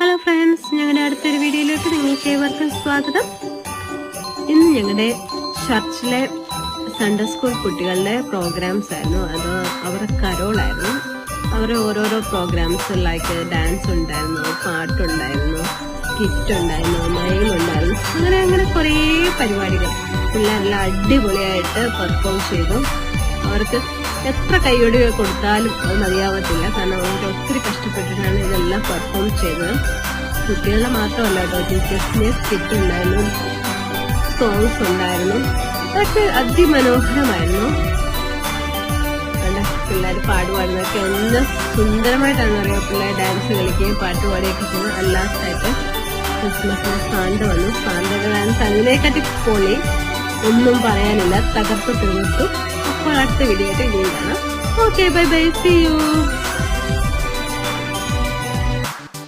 Hello friends ഞങ്ങളുടെ അടുത്തൊരു വീഡിയോയിലേക്ക് നിങ്ങൾക്ക് ഏവർക്കും സ്വാഗതം. ഇന്ന് ഞങ്ങളുടെ ചർച്ചിലെ സൺഡേ സ്കൂൾ കുട്ടികളുടെ പ്രോഗ്രാംസ് ആയിരുന്നു. അത് അവരുടെ കരോളായിരുന്നു. അവർ ഓരോരോ പ്രോഗ്രാംസ് ലൈക്ക് ഡാൻസ് ഉണ്ടായിരുന്നു പാട്ടുണ്ടായിരുന്നു കിറ്റ് ഉണ്ടായിരുന്നു മയിൽ ഉണ്ടായിരുന്നു അങ്ങനെ അങ്ങനെ കുറേ പരിപാടികൾ. പിള്ളേരെല്ലാം അടിപൊളിയായിട്ട് പെർഫോം ചെയ്തു. അവർക്ക് എത്ര കൈയൊടി കൊടുത്താലും അത് മതിയാവത്തില്ല. കാരണം അവർ ഒത്തിരി കഷ്ടപ്പെട്ടിട്ടാണ് ഇതെല്ലാം പെർഫോം ചെയ്ത്. കുട്ടികളുടെ മാത്രമല്ല കേട്ടോ ടീച്ചേഴ്സിന് സ്കിറ്റ് ഉണ്ടായിരുന്നു സോങ്സ് ഉണ്ടായിരുന്നു. അതൊക്കെ അതിമനോഹരമായിരുന്നു. പിള്ളേർ പാടുപാടുന്നതൊക്കെ എന്ത് സുന്ദരമായിട്ടാണെന്ന് അറിയാം പിള്ളേർ ഡാൻസ് കളിക്കുകയും പാട്ട് പാടുകയൊക്കെ ചെയ്യുന്നത്. അല്ലാത്തായിട്ട് ക്രിസ്മസിന് സാന്ത വന്നു. സാന്തയുടെ ഡാൻസ് അതിനെക്കാട്ടി പൊളി. ഒന്നും പറയാനില്ല തകർത്ത് തീർത്തു. അപ്പോൾ അടുത്ത വീഡിയോ ആയിട്ട് ഇനിയും okay bye bye see you